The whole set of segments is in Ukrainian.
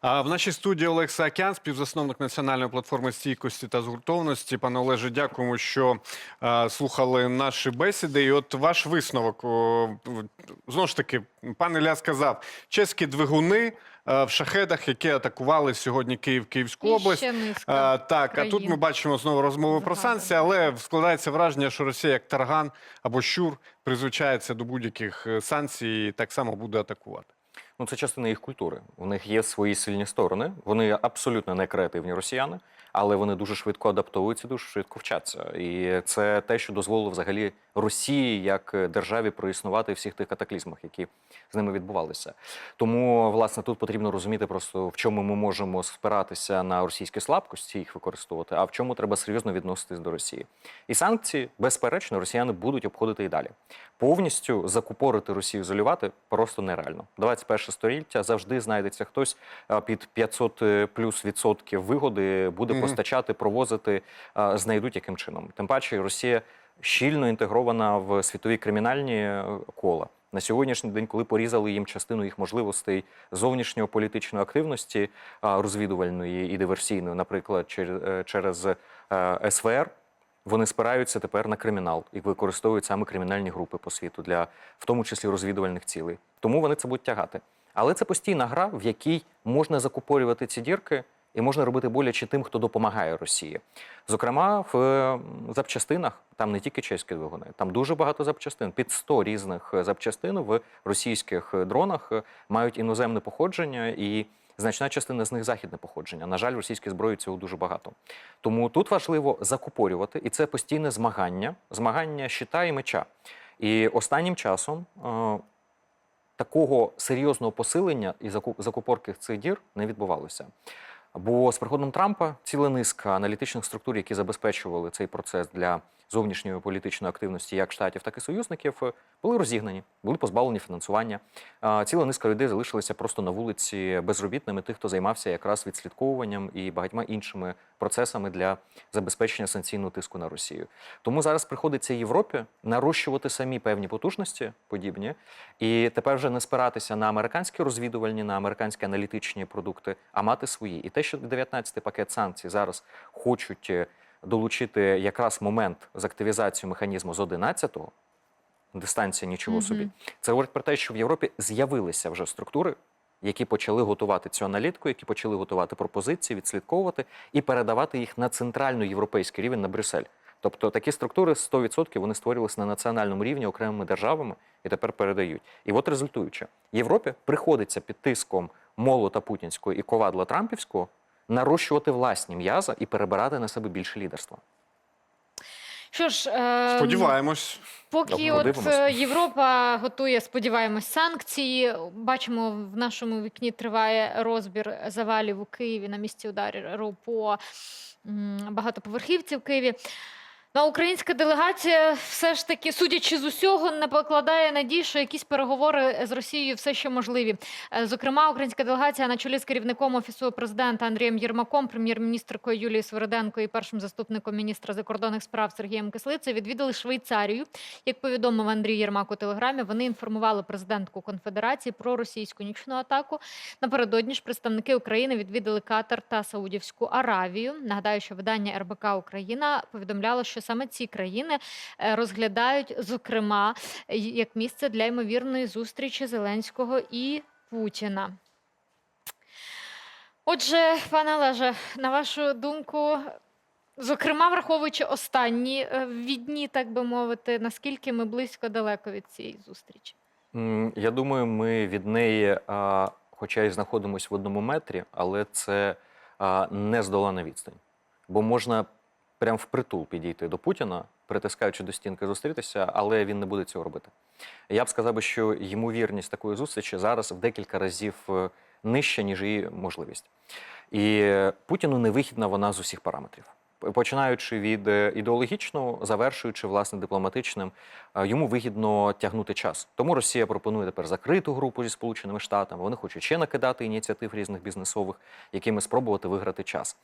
А в нашій студії Олег Саакян, співзасновник національної платформи стійкості та згуртованості. Пане Олеже, дякуємо, що е, слухали наші бесіди. І от ваш висновок знову ж таки, пан Ілля сказав, чеські двигуни. е, В шахедах, які атакували сьогодні Київ, Київську область. Е, так, а тут ми бачимо знову розмови про санкції, але складається враження, що Росія як тарган або щур призвичається до будь-яких санкцій і так само буде атакувати. Ну, це частина їх культури. У них є свої сильні сторони. Вони абсолютно не креативні росіяни, але вони дуже швидко адаптовуються, дуже швидко вчаться. І це те, що дозволило взагалі Росії як державі проіснувати всіх тих катаклізмах, які з ними відбувалися. Тому, власне, тут потрібно розуміти просто в чому ми можемо спиратися на російські слабкості, їх використовувати, а в чому треба серйозно відноситись до Росії. І санкції, безперечно, росіяни будуть обходити і далі. Повністю закупорити Росію, ізолювати просто нереально. 21 століття завжди знайдеться хтось під 500 плюс відсотків вигоди буде Мгм. постачати, провозити, знайдуть яким чином. Тим паче, Росія щільно інтегрована в світові кримінальні е, кола. На сьогоднішній день, коли порізали їм частину їх можливостей зовнішньої політичної активності розвідувальної і диверсійної, наприклад, через, е, е, СВР, вони спираються тепер на кримінал і використовують саме кримінальні групи по світу для в тому числі розвідувальних цілей. Тому вони це будуть тягати. Але це постійна гра, в якій можна закупорювати ці дірки і можна робити боляче тим, хто допомагає Росії. Зокрема, в запчастинах там не тільки чеські двигуни, там дуже багато запчастин. Під 100 різних е, запчастин в російських е, дронах е, мають іноземне походження і. Значна частина з них західне походження. На жаль, в російській зброї цього дуже багато. Тому тут важливо закупорювати, і це постійне змагання, змагання щита і меча. І останнім часом такого серйозного посилення і заку- закупорки цих дір не відбувалося. Бо з приходом Трампа ціла низка аналітичних структур, які забезпечували цей процес для зовнішньої політичної активності як штатів, так і союзників, е, були розігнані, були позбавлені фінансування. Ціла низка людей залишилися просто на вулиці безробітними, тих, хто займався якраз відслідковуванням і багатьма іншими процесами для забезпечення санкційного тиску на Росію. Тому зараз приходиться Європі нарощувати самі певні потужності подібні, і тепер вже не спиратися на американські розвідувальні, на американські аналітичні продукти, а мати свої. І те, що 19-й пакет санкцій зараз хочуть е, долучити якраз момент з активізацією механізму з 11-го, дистанція нічого Мгм. собі. Це говорить про те, що в Європі з'явилися вже структури, які почали готувати цю аналітику, які почали готувати пропозиції, відслідковувати і передавати їх на центральний європейський рівень на Брюссель. Тобто такі структури 100% вони створювалися на національному рівні окремими державами і тепер передають. І от результуючи, Європі приходиться під тиском молота путінського і ковадла Трампівського нарощувати власні м'яза і перебирати на себе більше лідерства. Що ж, е, Сподіваємось. Поки от е, Європа готує, сподіваємось, санкції. Бачимо, в нашому вікні триває розбір завалів у Києві на місці ударів по багатоповерхівці в Києві. Ну, а українська делегація все ж таки, судячи з усього, не покладає надій, що якісь переговори з Росією все ще можливі. Е, Зокрема, українська делегація на чолі з керівником офісу президента Андрієм Єрмаком, прем'єр-міністркою Юлією Свериденко і першим заступником міністра закордонних справ Сергієм Кислицею відвідали Швейцарію. Як повідомив Андрій Єрмак у телеграмі, вони інформували президентку конфедерації про російську нічну атаку. Напередодні ж представники України відвідали Катар та Саудівську Аравію. Нагадаю, що видання РБК Україна повідомляло, що саме ці країни е, розглядають, зокрема, як місце для ймовірної зустрічі Зеленського і Путіна. Отже, пане Олеже, на вашу думку, зокрема, враховуючи останні е, відні, так би мовити, наскільки ми близько далеко від цієї зустрічі? Я думаю, ми від неї, хоча й знаходимося в одному метрі, але це а, не здолана відстань. Бо можна прям впритул підійти до Путіна, притискаючи до стінки зустрітися, але він не буде цього робити. Я б сказав, що ймовірність такої зустрічі зараз в декілька разів е, нижча, ніж її можливість. І Путіну невигідна вона з усіх параметрів. Починаючи від е, ідеологічного, завершуючи власне дипломатичним, е, йому вигідно тягнути час. Тому Росія пропонує тепер закриту групу зі Сполученими Штатами. Вони хочуть ще накидати ініціатив різних бізнесових, якими спробувати виграти час.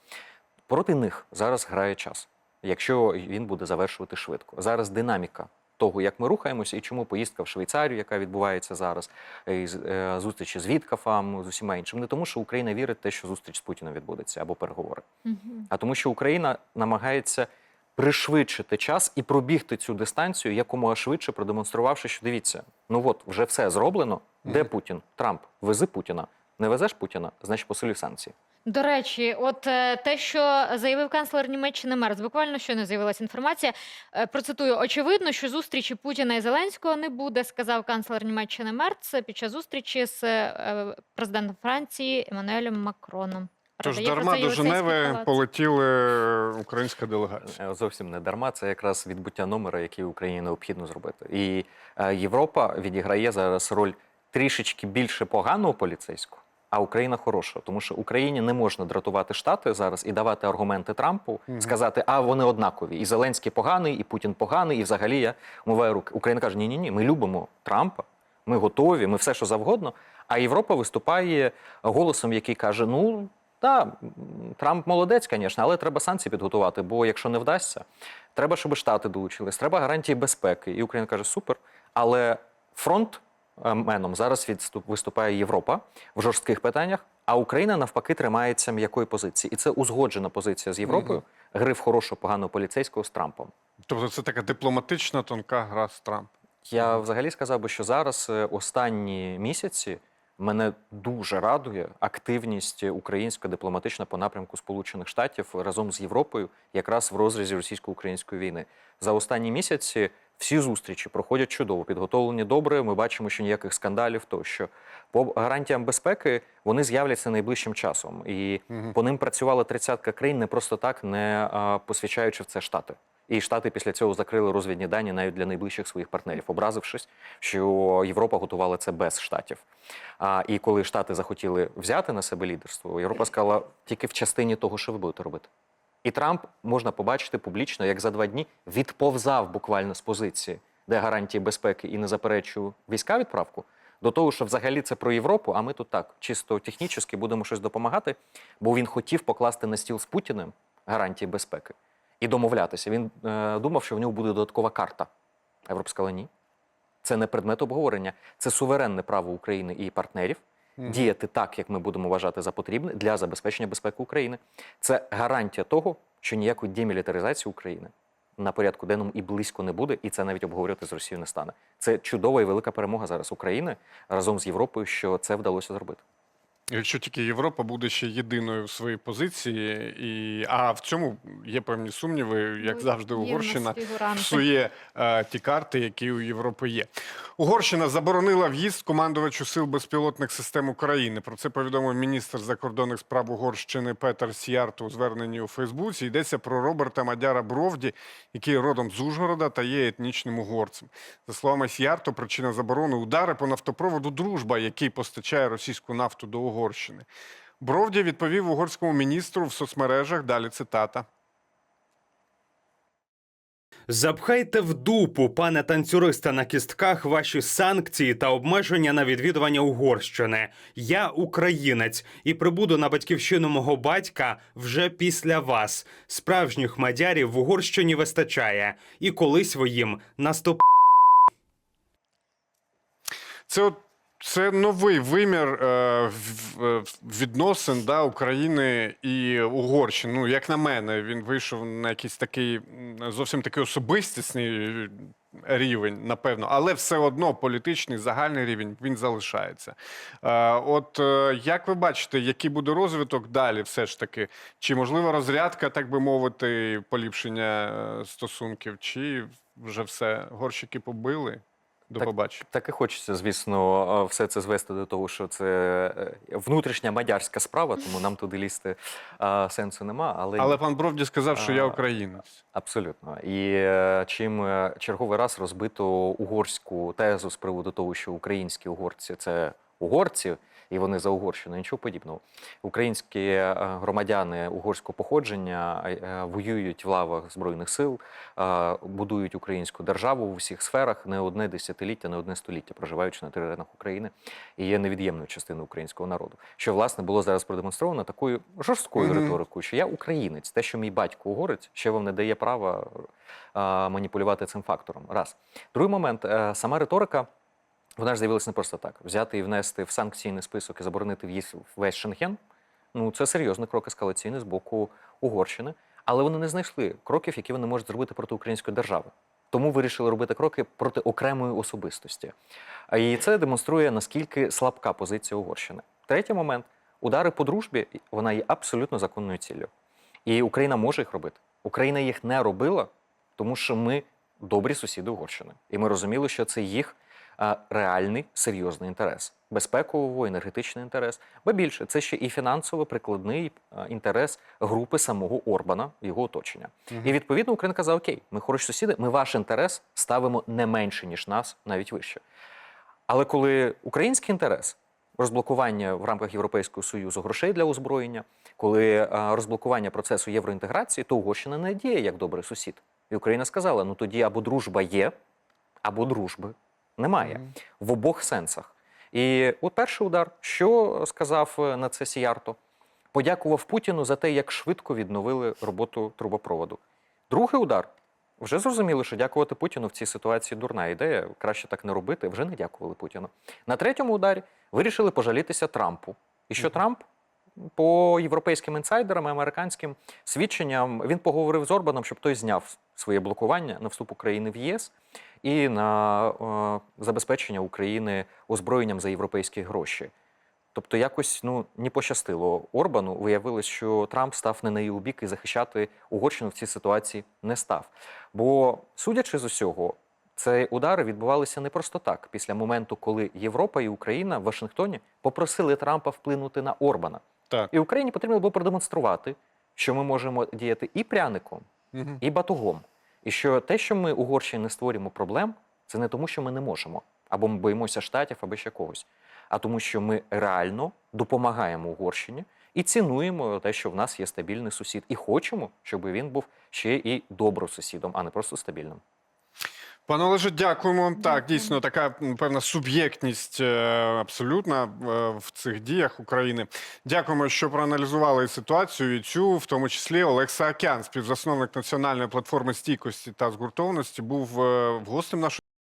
Проти них зараз грає час, якщо він буде завершувати швидко. Зараз динаміка того, як ми рухаємося, і чому поїздка в Швейцарію, яка відбувається зараз, і з- е, зустрічі з Віткафом, з усіма іншими, не тому, що Україна вірить в те, що зустріч з Путіним відбудеться або переговори, Мгм. а тому, що Україна намагається пришвидшити час і пробігти цю дистанцію якомога швидше, продемонструвавши, що дивіться, ну от вже все зроблено. Де. Путін? Трамп, вези Путіна. Не везеш Путіна, значить посилюй санкції. До речі, от е, те, що заявив канцлер Німеччини Мерц, буквально щойно з'явилася інформація. е, Процитую: очевидно, що зустрічі Путіна і Зеленського не буде, сказав канцлер Німеччини Мерц під час зустрічі з е, президентом Франції Еммануелем Макроном. Тож Передає дарма до Женеви палац. полетіли українська делегація. Зовсім не дарма. Це якраз відбуття номера, який Україні необхідно зробити. І Європа відіграє зараз роль трішечки більше поганого поліцейського, а Україна хороша. Тому що Україні не можна дратувати Штати зараз і давати аргументи Трампу, Мгм. сказати, а вони однакові. І Зеленський поганий, і Путін поганий, і взагалі я умиваю руки. Україна каже: ні, ні, ні, ми любимо Трампа, ми готові, ми все, що завгодно. А Європа виступає голосом, який каже: ну. Так, Трамп молодець, звісно, але треба санкції підготувати, бо якщо не вдасться, треба, щоб Штати долучились, треба гарантії безпеки. І Україна каже: супер. Але фронт меном зараз відступ, виступає Європа в жорстких питаннях, а Україна навпаки тримається м'якої позиції. І це узгоджена позиція з Європою. Гриф хорошого, поганого поліцейського з Трампом. Тобто це така дипломатична тонка гра з Трампом. Я взагалі сказав би, що зараз е, останні місяці мене дуже радує активність українська дипломатична по напрямку Сполучених Штатів разом з Європою, якраз в розрізі російсько-української війни. За останні місяці всі зустрічі проходять чудово, підготовлені добре. Ми бачимо, що ніяких скандалів тощо. По гарантіям безпеки вони з'являться найближчим часом, і Мгм. по ним працювала тридцятка країн не просто так, не а, посвячаючи в це штати. І штати після цього закрили розвідні дані навіть для найближчих своїх партнерів, образившись, що Європа готувала це без штатів. А і коли штати захотіли взяти на себе лідерство, Європа сказала тільки в частині того, що ви будете робити. І Трамп можна побачити публічно, як за два дні відповзав буквально з позиції, де гарантії безпеки і не заперечую війська відправку, до того, що взагалі це про Європу, а ми тут так чисто технічно будемо щось допомагати, бо він хотів покласти на стіл з Путіним гарантії безпеки і домовлятися. Він е, думав, що в нього буде додаткова карта. Європа ні. Це не предмет обговорення, це суверенне право України і партнерів. Діяти так, як ми будемо вважати за потрібне для забезпечення безпеки України. Це гарантія того, що ніякої демілітаризації України на порядку денному і близько не буде, і це навіть обговорювати з Росією не стане. Це чудова і велика перемога зараз України разом з Європою, що це вдалося зробити. Якщо тільки Європа буде ще єдиною в своїй позиції, і а в цьому є певні сумніви, як Ну, завжди, Угорщина псує е, ті карти, які у Європи є. Угорщина заборонила в'їзд командувачу сил безпілотних систем України. Про це повідомив міністр закордонних справ Угорщини Петер Сіярто у зверненні у Фейсбуці. Йдеться про Роберта Мадяра Бровді, який родом з Ужгорода та є етнічним угорцем. За словами Сіярто, причина заборони удари по нафтопроводу Дружба, який постачає російську нафту до Угорщини. Бровді відповів угорському міністру в соцмережах. Далі цитата. Запхайте в дупу, пане танцюриста на кістках, ваші санкції та обмеження на відвідування Угорщини. Я українець і прибуду на батьківщину мого батька вже після вас. Справжніх мадярів в Угорщині вистачає, і колись ви їм наступ. Це от це новий вимір е, е, відносин да, України і Угорщини. Ну, як на мене, він вийшов на якийсь такий зовсім такий особистісний рівень, напевно, але все одно політичний загальний рівень він залишається. Е, от е, як ви бачите, який буде розвиток далі, все ж таки? Чи можлива розрядка, так би мовити, поліпшення е, стосунків, чи вже все горщики побили? До Так, побачення. Так і хочеться, звісно, е, все це звести до того, що це е, внутрішня мадярська справа, тому нам туди лізти а, сенсу нема. Але, Але пан Бровді сказав, що я А, українець. абсолютно. І е, чим е, черговий раз розбито угорську тезу з приводу того, що українські угорці це угорці, і вони за Угорщину. Нічого подібного. Українські е, громадяни угорського походження е, е, воюють в лавах збройних сил, будують українську державу в усіх сферах не одне десятиліття, не одне століття, проживаючи на теренах України і є невід'ємною частиною українського народу. Що власне було зараз продемонстровано такою жорсткою Мгм. риторикою, що я українець, те, що мій батько угорець, ще вам не дає права маніпулювати цим фактором. Раз другий момент, сама риторика. Вона ж з'явилася не просто так. Взяти і внести в санкційний список і заборонити в'їзд весь Шенген. Ну це серйозний крок ескалаційний з боку Угорщини. Але вони не знайшли кроків, які вони можуть зробити проти української держави. Тому вирішили робити кроки проти окремої особистості. І це демонструє наскільки слабка позиція Угорщини. Третій момент удари по дружбі вона є абсолютно законною ціллю. І Україна може їх робити. Україна їх не робила, тому що ми добрі сусіди Угорщини. І ми розуміли, що це їх реальний серйозний інтерес, безпековий, енергетичний інтерес. Ба більше це ще і фінансово прикладний інтерес групи самого Орбана, його оточення. І відповідно Україна казала: Окей, ми хороші сусіди, ми ваш інтерес ставимо не менше ніж нас, навіть вище. Але коли український інтерес розблокування в рамках Європейського союзу грошей для озброєння, коли е, розблокування процесу євроінтеграції, то Угорщина не діє як добрий сусід. І Україна сказала: ну тоді або дружба є, або дружби немає в обох сенсах. І от перший удар, що сказав е, на це Сіярто? Подякував Путіну за те, як швидко відновили роботу трубопроводу. Другий удар. Вже зрозуміли, що дякувати Путіну в цій ситуації дурна ідея. Краще так не робити. Вже не дякували Путіну. На третьому ударі вирішили пожалітися Трампу. І що Трамп по європейським інсайдерам, і американським свідченням, він поговорив з Орбаном, щоб той зняв своє блокування на вступ України в ЄС і на е, забезпечення України озброєнням за європейські гроші. Тобто, якось ну не пощастило Орбану. Виявилось, що Трамп став не на її бік і захищати Угорщину в цій ситуації не став. Бо, судячи з усього, ці удари відбувалися не просто так. Після моменту, коли Європа і Україна в Вашингтоні попросили Трампа вплинути на Орбана. Так. І Україні потрібно було продемонструвати, що ми можемо діяти і пряником, І батугом. І що те, що ми Угорщині не створюємо проблем, це не тому, що ми не можемо, або ми боїмося штатів, або ще когось, а тому, що ми реально допомагаємо Угорщині і цінуємо те, що в нас є стабільний сусід, і хочемо, щоб він був ще і добросусідом, а не просто стабільним. Пане Олеже, дякуємо. Так, дійсно, така певна суб'єктність е, абсолютна е, в цих діях України. Дякуємо, що проаналізували ситуацію. І цю, в тому числі, Олег Саакян, співзасновник національної платформи стійкості та згуртованості, був е, гостем нашої.